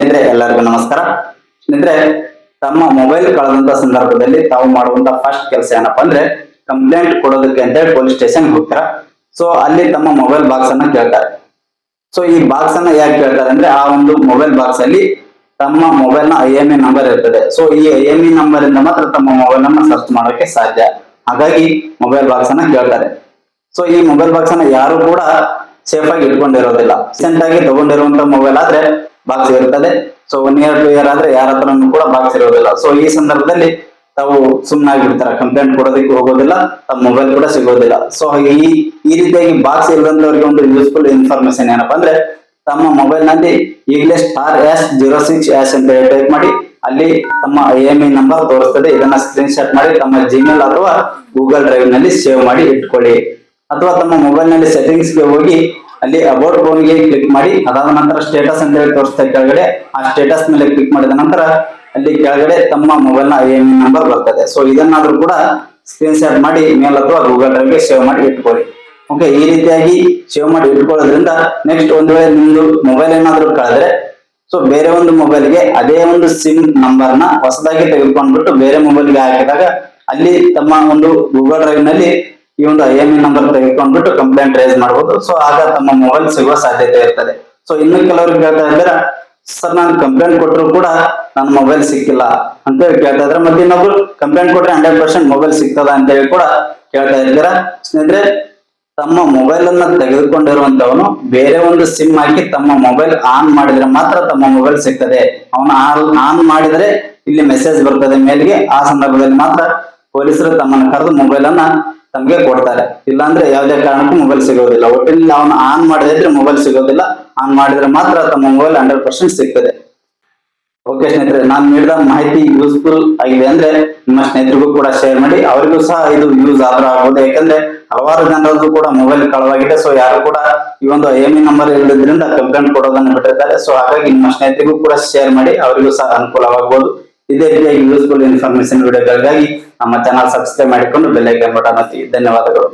ಸ್ನೇಹಿತರೆ, ಎಲ್ಲರಿಗೂ ನಮಸ್ಕಾರ. ಸ್ನೇಹಿತರೆ, ತಮ್ಮ ಮೊಬೈಲ್ ಕಳೆದಂತ ಸಂದರ್ಭದಲ್ಲಿ ತಾವು ಮಾಡುವಂತ ಫಸ್ಟ್ ಕೆಲಸ ಏನಪ್ಪಾ ಅಂದ್ರೆ ಕಂಪ್ಲೇಂಟ್ ಕೊಡೋದಕ್ಕೆ ಅಂತ ಹೇಳಿ ಪೊಲೀಸ್ ಸ್ಟೇಷನ್ ಹೋಗ್ತಾರ. ಸೊ ಅಲ್ಲಿ ತಮ್ಮ ಮೊಬೈಲ್ ಬಾಕ್ಸ್ ಅನ್ನ ಕೇಳ್ತಾರೆ. ಸೊ ಈ ಬಾಕ್ಸ್ ಅನ್ನ ಯಾಕೆ ಕೇಳ್ತಾರೆ ಅಂದ್ರೆ, ಆ ಒಂದು ಮೊಬೈಲ್ ಬಾಕ್ಸ್ ಅಲ್ಲಿ ತಮ್ಮ ಮೊಬೈಲ್ನ ಐ ಎಂ ಇ ನಂಬರ್ ಇರ್ತದೆ. ಸೊ ಈ ಐ ಎಂ ಇ ನಂಬರ್ ಇಂದ ಮಾತ್ರ ತಮ್ಮ ಮೊಬೈಲ್ ಅನ್ನ ಸರ್ಚ್ ಮಾಡೋಕೆ ಸಾಧ್ಯ. ಹಾಗಾಗಿ ಮೊಬೈಲ್ ಬಾಕ್ಸ್ ಅನ್ನ ಕೇಳ್ತಾರೆ. ಸೊ ಈ ಮೊಬೈಲ್ ಬಾಕ್ಸ್ ಅನ್ನ ಯಾರು ಕೂಡ ಸೇಫ್ ಆಗಿ ಇಟ್ಕೊಂಡಿರೋದಿಲ್ಲ. ರೀಸೆಂಟ್ ಆಗಿ ತಗೊಂಡಿರುವಂತ ಮೊಬೈಲ್ ಆದ್ರೆ ಬಾಕ್ಸ್ ಇರ್ತದೆ so one year two year ಆದ್ರೆ ಯಾರ ಹತ್ರನೂ ಕೂಡ ಬಾಕ್ಸ್ ಇರೋದಿಲ್ಲ. ಸೊ ಈ ಸಂದರ್ಭದಲ್ಲಿ ತಾವು ಸುಮ್ಮನಾಗಿರ್ತಾರೆ ಕಂಪ್ಲೇಂಟ್ ಕೊಡೋದಕ್ಕೆ ಹೋಗೋದಿಲ್ಲ, ತಮ್ಮ ಮೊಬೈಲ್ ಕೂಡ ಸಿಗೋದಿಲ್ಲ. ಸೊ ಈ ಈ ರೀತಿಯಾಗಿ ಬಾಕ್ಸ್ ಇಲ್ಲದಂತವ್ರಿಗೆ ಒಂದು ಯೂಸ್ಫುಲ್ ಇನ್ಫಾರ್ಮೇಶನ್ ಏನಪ್ಪಾ ಅಂದ್ರೆ, ತಮ್ಮ ಮೊಬೈಲ್ನಲ್ಲಿ ಈಗಲೇ star hash zero six hash ಅಂತ ಟೈಪ್ ಮಾಡಿ, ಅಲ್ಲಿ ತಮ್ಮ ಐ ಎಂ ಇ ನಂಬರ್ ತೋರಿಸ್ತದೆ. ಇದನ್ನ ಸ್ಕ್ರೀನ್ ಶಾಟ್ ಮಾಡಿ, ತಮ್ಮ ಜಿಮೇಲ್ ಅಥವಾ ಗೂಗಲ್ ಡ್ರೈವ್ನಲ್ಲಿ ಸೇವ್ ಮಾಡಿ ಇಟ್ಕೊಳ್ಳಿ. ಅಥವಾ ತಮ್ಮ ಮೊಬೈಲ್ನಲ್ಲಿ ಸೆಟ್ಟಿಂಗ್ಸ್ಗೆ ಹೋಗಿ ಅಲ್ಲಿ ಅಬೌಟ್ ಫೋನ್ಗೆ ಕ್ಲಿಕ್ ಮಾಡಿ, ಅದಾದ ನಂತರ ಸ್ಟೇಟಸ್ ಅಂತ ಹೇಳಿ ತೋರಿಸ್ತಾ ಕೆಳಗಡೆ. ಆ ಸ್ಟೇಟಸ್ ಮೇಲೆ ಕ್ಲಿಕ್ ಮಾಡಿದ ನಂತರ ಅಲ್ಲಿ ಕೆಳಗಡೆ ತಮ್ಮ ಮೊಬೈಲ್ನ ಐ ನಂಬರ್ ಬರ್ತದೆ. ಸೊ ಇದನ್ನಾದ್ರೂ ಕೂಡ ಸ್ಕ್ರೀನ್ ಶಾಟ್ ಮಾಡಿ ಮೇಲ್ ಅಥವಾ ಗೂಗಲ್ ಡ್ರೈವ್ಗೆ ಸೇವ್ ಮಾಡಿ ಇಟ್ಕೊಳ್ಳಿ. ಓಕೆ ಈ ರೀತಿಯಾಗಿ ಸೇವ್ ಮಾಡಿ ಇಟ್ಕೊಳ್ಳೋದ್ರಿಂದ ನೆಕ್ಸ್ಟ್ ಒಂದು ವೇಳೆ ನಿಮ್ದು ಮೊಬೈಲ್ ಏನಾದ್ರೂ ಕಳೆದ್ರೆ ಸೊ ಬೇರೆ ಒಂದು ಮೊಬೈಲ್ಗೆ ಅದೇ ಒಂದು ಸಿಮ್ ನಂಬರ್ನ ಹೊಸದಾಗಿ ತೆಗೆದುಕೊಂಡ್ಬಿಟ್ಟು ಬೇರೆ ಮೊಬೈಲ್ಗೆ ಹಾಕಿದಾಗ ಅಲ್ಲಿ ತಮ್ಮ ಒಂದು ಗೂಗಲ್ ಡ್ರೈವ್ನಲ್ಲಿ ಈ ಒಂದು ಐ ಎಂ ನಂಬರ್ ತೆಗೆದುಕೊಂಡ್ಬಿಟ್ಟು ಕಂಪ್ಲೇಂಟ್ ರೈಸ್ ಮಾಡಬಹುದು ಸೊ ಆಗ ತಮ್ಮ ಮೊಬೈಲ್ ಸಿಗುವ ಸಾಧ್ಯತೆ ಇರ್ತದೆ. ಸೊ ಇನ್ನು ಕೆಲವರು ಕೇಳ್ತಾ ಇದ್ದಾರೆ, ಸರ್, ನಾನು ಕಂಪ್ಲೇಂಟ್ ಕೊಟ್ಟರು ಕೂಡ ನನ್ನ ಮೊಬೈಲ್ ಸಿಕ್ಕಿಲ್ಲ ಅಂತ ಹೇಳಿ ಕೇಳ್ತಾ ಇದ್ರೆ ಮತ್ತೆ ಇನ್ನೊಬ್ರು ಕಂಪ್ಲೇಂಟ್ ಕೊಟ್ರೆ ಹಂಡ್ರೆಡ್ ಪರ್ಸೆಂಟ್ ಮೊಬೈಲ್ ಸಿಗ್ತದ? ಅಂತ ಹೇಳಿ ಕೂಡ ಕೇಳ್ತಾ ಇದ್ದೀರಾ. ಸ್ನೇಹಿತರೆ, ತಮ್ಮ ಮೊಬೈಲ್ ಅನ್ನ ತೆಗೆದುಕೊಂಡಿರುವಂತವನು ಬೇರೆ ಒಂದು ಸಿಮ್ ಹಾಕಿ ತಮ್ಮ ಮೊಬೈಲ್ ಆನ್ ಮಾಡಿದ್ರೆ ಮಾತ್ರ ತಮ್ಮ ಮೊಬೈಲ್ ಸಿಗ್ತದೆ. ಅವನು ಆನ್ ಮಾಡಿದ್ರೆ ಇಲ್ಲಿ ಮೆಸೇಜ್ ಬರ್ತದೆ ಮೇಲ್ಗೆ. ಆ ಸಂದರ್ಭದಲ್ಲಿ ಮಾತ್ರ ಪೊಲೀಸರು ತಮ್ಮನ್ನು ಕರೆದು ಮೊಬೈಲ್ ಅನ್ನ ತಮಗೆ ಕೊಡ್ತಾರೆ. ಇಲ್ಲಾಂದ್ರೆ ಯಾವುದೇ ಕಾರಣಕ್ಕೂ ಮೊಬೈಲ್ ಸಿಗೋದಿಲ್ಲ. ಒಟ್ಟಿನಲ್ಲಿ ಅವನು ಆನ್ ಮಾಡದಿದ್ರೆ ಮೊಬೈಲ್ ಸಿಗೋದಿಲ್ಲ. ಆನ್ ಮಾಡಿದ್ರೆ ಮಾತ್ರ ತಮ್ಮ ಮೊಬೈಲ್ ಹಂಡ್ರೆಡ್ ಪರ್ಸೆಂಟ್ ಸಿಗ್ತದೆ. ಓಕೆ ಸ್ನೇಹಿತರೆ, ನಾನು ನೀಡಿದ ಮಾಹಿತಿ ಯೂಸ್ಫುಲ್ ಆಗಿದೆ ಅಂದ್ರೆ ನಿಮ್ಮ ಸ್ನೇಹಿತರಿಗೂ ಕೂಡ ಶೇರ್ ಮಾಡಿ. ಅವರಿಗೂ ಸಹ ಇದು ಯೂಸ್ ಆದ್ರೆ ಆಗ್ಬೋದು ಯಾಕಂದ್ರೆ ಹಲವಾರು ಜನರದ್ದು ಕೂಡ ಮೊಬೈಲ್ ಕಳವಾಗಿದೆ. ಸೊ ಯಾರು ಕೂಡ ಈ ಒಂದು ಎಮಿ ನಂಬರ್ ಇಲ್ಲದ್ರಿಂದ ಕಂಪ್ಲೇಂಟ್ ಕೊಡೋದನ್ನು ಬಿಟ್ಟಿರ್ತಾರೆ. ಸೊ ಹಾಗಾಗಿ ನಿಮ್ಮ ಸ್ನೇಹಿತರಿಗೂ ಕೂಡ ಶೇರ್ ಮಾಡಿ. ಅವರಿಗೂ ಸಹ ಅನುಕೂಲವಾಗಬಹುದು ಇದೇ ರೀತಿಯಾಗಿ ಯೂಸ್ಫುಲ್ ಇನ್ಫಾರ್ಮೇಶನ್ ವಿಡಿಯೋಗಳಿಗಾಗಿ ನಮ್ಮ ಚಾನಲ್ ಸಬ್ಸ್ಕ್ರೈಬ್ ಮಾಡಿಕೊಂಡು ಬೆಲ್ ಐಕಾನ್ ಬಟನ್ ಒತ್ತಿ. ಧನ್ಯವಾದಗಳು.